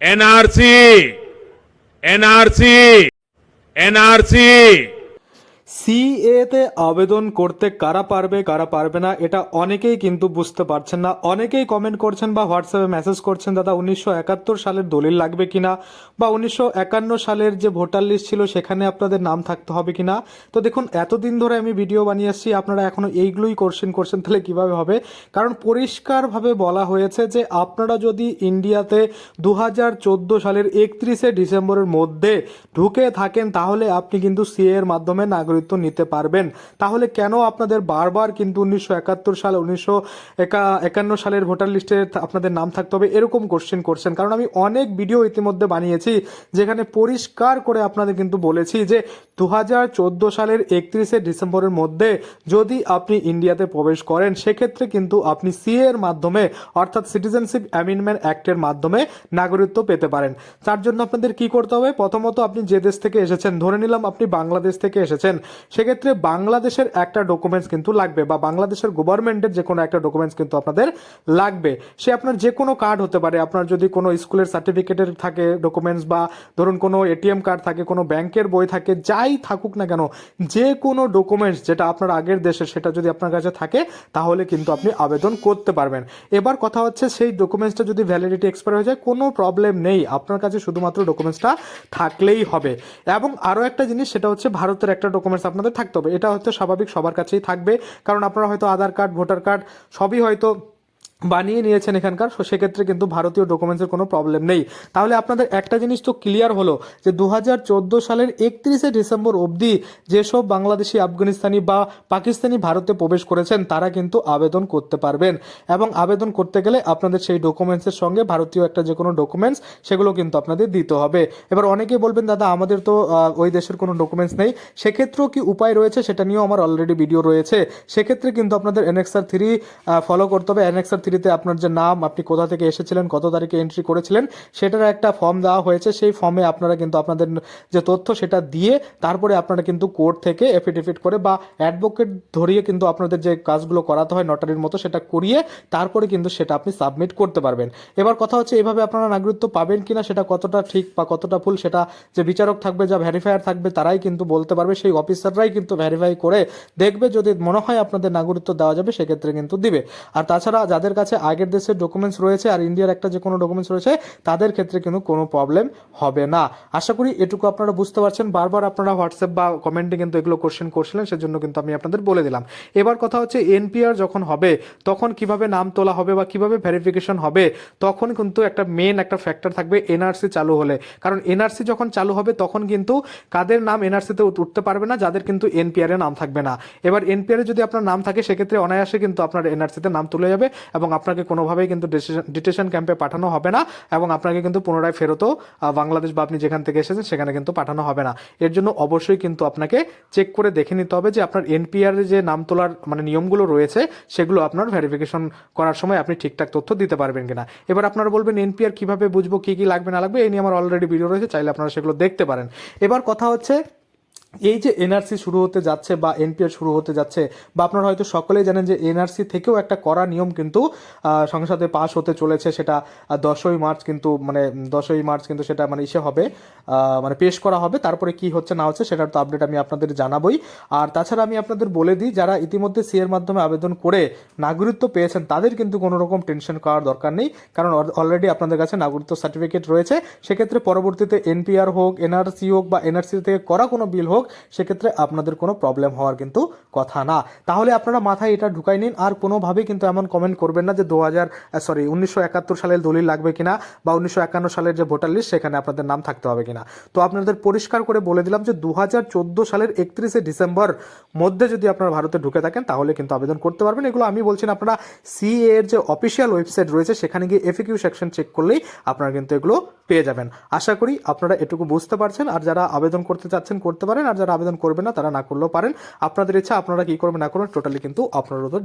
NRC NRC NRC সিএতে আবেদন করতে কারা পারবে কারা পারবে না, এটা অনেকেই কিন্তু বুঝতে পারছেন না। অনেকেই কমেন্ট করছেন বা হোয়াটসঅ্যাপে মেসেজ করছেন, দাদা, উনিশশো একাত্তর সালের দলিল লাগবে কিনা? বা উনিশশো একান্ন সালের যে ভোটার লিস্ট ছিল, সেখানে আপনাদের নাম থাকতে হবে কিনা? তো দেখুন, এতদিন ধরে আমি ভিডিও বানিয়ে আসছি, আপনারা এখনও এইগুলোই কোশ্চেন করছেন তাহলে কীভাবে হবে? কারণ পরিষ্কারভাবে বলা হয়েছে যে আপনারা যদি ইন্ডিয়াতে দু হাজার চোদ্দ সালের একত্রিশে ডিসেম্বরের মধ্যে ঢুকে থাকেন, তাহলে আপনি কিন্তু সিএ এর মাধ্যমে নাগরিকত্ব নিতে পারবেন। তাহলে কেন আপনাদের বারবার কিন্তু উনিশশো একাত্তর সাল, উনিশশো একান্ন সালের ভোটার লিস্টে আপনাদের নাম থাকতে হবে? এরকম কোশ্চেন করছেন। কারণ আমি অনেক ভিডিও ইতিমধ্যে বানিয়েছি, যেখানে পরিষ্কার করে আপনাদের কিন্তু বলেছি যে দু হাজার চোদ্দ সালের একত্রিশে ডিসেম্বরের মধ্যে যদি আপনি ইন্ডিয়াতে প্রবেশ করেন, সেক্ষেত্রে কিন্তু আপনি সিএ এর মাধ্যমে, অর্থাৎ সিটিজেনশিপ অ্যামেন্ডমেন্ট অ্যাক্টের মাধ্যমে নাগরিকত্ব পেতে পারেন। তার জন্য আপনাদের কি করতে হবে? প্রথমত আপনি যে দেশ থেকে এসেছেন, ধরে নিলাম আপনি বাংলাদেশ থেকে এসেছেন, সেক্ষেত্রে বাংলাদেশের একটা ডকুমেন্টস কিন্তু লাগবে বা বাংলাদেশের গভর্নমেন্টের যে কোনো একটা ডকুমেন্টস কিন্তু আপনাদের লাগবে। সে আপনার যে কোনো কার্ড হতে পারে। আপনার যদি কোনো স্কুলের সার্টিফিকেটের থাকে ডকুমেন্টস বা ধরুন কোনো এটিএম কার্ড থাকে, কোনো ব্যাংকের বই থাকে যাই থাকুক না কেন যে কোনো ডকুমেন্টস যেটা আপনার আগের দেশে সেটা যদি আপনার কাছে থাকে, তাহলে কিন্তু আপনি আবেদন করতে পারবেন। এবার কথা হচ্ছে সেই ডকুমেন্টসটা যদি ভ্যালিডিটি এক্সপায়ার হয়ে যায়, কোনো প্রবলেম নেই। আপনার কাছে শুধুমাত্র ডকুমেন্টসটা থাকলেই হবে। এবং আরও একটা জিনিস, সেটা হচ্ছে ভারতের একটা ডকুমেন্টস আপনাদের থাকতে হবে। এটা হয়তো স্বাভাবিক সবার কাছেই থাকবে। কারণ আপনারা হয়তো আধার কার্ড ভোটার কার্ড সবই হয়তো বানিয়ে নিয়েছেন এখানকার, সো সেক্ষেত্রে কিন্তু ভারতীয় ডকুমেন্টসের কোনো প্রবলেম নেই। তাহলে আপনাদের একটা জিনিস তো ক্লিয়ার হলো, যে দু হাজার চোদ্দ সালের একত্রিশে ডিসেম্বর অবধি যেসব বাংলাদেশি, আফগানিস্তানি বা পাকিস্তানি ভারতে প্রবেশ করেছেন, তারা কিন্তু আবেদন করতে পারবেন। এবং আবেদন করতে গেলে আপনাদের সেই ডকুমেন্টসের সঙ্গে ভারতীয় একটা যে কোনো ডকুমেন্টস সেগুলো কিন্তু আপনাদের দিতে হবে। এবার অনেকেই বলবেন, দাদা, আমাদের তো ওই দেশের কোনো ডকুমেন্টস নেই। সেক্ষেত্রেও কি উপায় রয়েছে? সেটা নিয়েও আমার অলরেডি ভিডিও রয়েছে। সেক্ষেত্রে কিন্তু আপনাদের এনএক্সআর থ্রি ফলো করতে হবে। এনএক্সআর থ্রিতে আপনার যে নাম, আপনি কোথা থেকে এসেছিলেন, কত তারিখে এন্ট্রি করেছিলেন, সেটার একটা ফর্ম দেওয়া হয়েছে। সেই ফর্মে আপনারা কিন্তু আপনাদের যে তথ্য সেটা দিয়ে তারপরে আপনারা কিন্তু কোর্ট থেকে এফিডেভিট করে বা অ্যাডভোকেট ধরিয়ে কিন্তু আপনাদের যে কাজগুলো করাতে হয় নটারির মতো সেটা করিয়ে তারপরে কিন্তু সেটা আপনি সাবমিট করতে পারবেন। এবার কথা হচ্ছে, এভাবে আপনারা নাগরিকত্ব পাবেন কিনা, সেটা কতটা ঠিক বা কতটা ভুল, সেটা যে বিচারক থাকবে যা ভ্যারিফায়ার থাকবে, তারাই কিন্তু বলতে পারবে। সেই অফিসাররাই কিন্তু ভ্যারিফাই করে দেখবে, যদি মনে হয় আপনাদের নাগরিকত্ব দেওয়া যাবে, সেক্ষেত্রে কিন্তু দিবে। আর তাছাড়া যাদের কাছে আগের দেশের ডকুমেন্টস রয়েছে আর ইন্ডিয়ার একটা যে কোনো ডকুমেন্টস রয়েছে, তাদের ক্ষেত্রে কিন্তু কোনো প্রবলেম হবে না। আশা করি এটুকু আপনারা বুঝতে পারছেন। বারবার আপনারা হোয়াটসঅ্যাপ বা কমেন্টে কিন্তু এগুলো কোশ্চেন করছিলেন, সেজন্য কিন্তু আমি আপনাদের বলে দিলাম। এবার কথা হচ্ছে এনপিআর যখন হবে, তখন কীভাবে নাম তোলা হবে বা কীভাবে ভেরিফিকেশন হবে, তখন কিন্তু একটা মেন একটা ফ্যাক্টর থাকবে এনআরসি চালু হলে। কারণ এনআরসি যখন চালু হবে, তখন কিন্তু কাদের নাম এনআরসিতে উঠতে পারবে না, যাদের কিন্তু এনপিআর নাম থাকবে না। এবার এনপিআর যদি আপনার নাম থাকে, সেক্ষেত্রে অনায়াসে কিন্তু আপনার এনআরসিতে নাম তুলে যাবে এবং আপনাকে কোনোভাবেই কিন্তু ডিটেশন ক্যাম্পে পাঠানো হবে না এবং আপনাকে কিন্তু পুনরায় ফেরতও বাংলাদেশ বা আপনি যেখান থেকে এসেছেন সেখানে কিন্তু পাঠানো হবে না। এর জন্য অবশ্যই কিন্তু আপনাকে চেক করে দেখে নিতে হবে যে আপনার এনপিআর যে নাম তোলার মানে নিয়মগুলো রয়েছে, সেগুলো আপনার ভেরিফিকেশন করার সময় আপনি ঠিকঠাক তথ্য দিতে পারবেন কিনা। এবার আপনারা বলবেন এনপিআর কীভাবে বুঝব, কি কি লাগবে, না লাগবে এই নিয়ে আমার অলরেডি ভিডিও রয়েছে, চাইলে আপনারা সেগুলো দেখতে পারেন। এবার কথা হচ্ছে এই যে এনআরসি শুরু হতে যাচ্ছে বা এনপিআর শুরু হতে যাচ্ছে, বা আপনারা হয়তো সকলেই জানেন যে এনআরসি থেকেও একটা কড়া নিয়ম কিন্তু সংসদে পাশ হতে চলেছে সেটা দশই মার্চ কিন্তু মানে দশই মার্চ কিন্তু সেটা মানে ইসে হবে মানে পেশ করা হবে, তারপরে কি হচ্ছে না হচ্ছে সেটার তো আপডেট আমি আপনাদের জানাবই। আর তাছাড়া আমি আপনাদের বলে দিই, যারা ইতিমধ্যে সি এর মাধ্যমে আবেদন করে নাগরিকত্ব পেয়েছেন, তাদের কিন্তু কোনো রকম টেনশন করার দরকার নেই, কারণ অলরেডি আপনাদের কাছে নাগরিকত্ব সার্টিফিকেট রয়েছে। সেক্ষেত্রে পরবর্তীতে এনপিআর হোক এনআরসি হোক বা এনআরসি থেকে করা কোনো বিল হোক সেক্ষেত্রে আপনাদের কোনো প্রবলেম হওয়ার কিন্তু কথা না। তাহলে আপনারা মাথায় এটা ঢুকাই নিন, আর কোনোভাবেই কিন্তু এমন কমেন্ট করবেন না যে দু হাজার সরি উনিশশো একাত্তর সালের দলিল লাগবে কিনা বা উনিশশো একান্ন সালের যে ভোটার লিস্ট সেখানে আপনাদের নাম থাকতে হবে কিনা। তো আপনাদের পরিষ্কার করে বলে দিলাম যে দু হাজার চোদ্দ সালের একত্রিশে ডিসেম্বর মধ্যে যদি আপনারা ভারতে ঢুকে থাকেন, তাহলে কিন্তু আবেদন করতে পারবেন। এগুলো আমি বলছি আপনারা সিএ এর যে অফিসিয়াল ওয়েবসাইট রয়েছে, সেখানে গিয়ে এফিকিউ সেকশন চেক করলেই আপনারা কিন্তু এগুলো পেয়ে যাবেন। আশা করি আপনারা এটুকু বুঝতে পারছেন, আর যারা আবেদন করতে চাচ্ছেন, করতে পারেন, আর যারা আবেদন করবে না, তারা না করলেও পারেন। আপনাদের ইচ্ছা, আপনারা কি করবেন না করবেন টোটালি কিন্তু আপনার উপর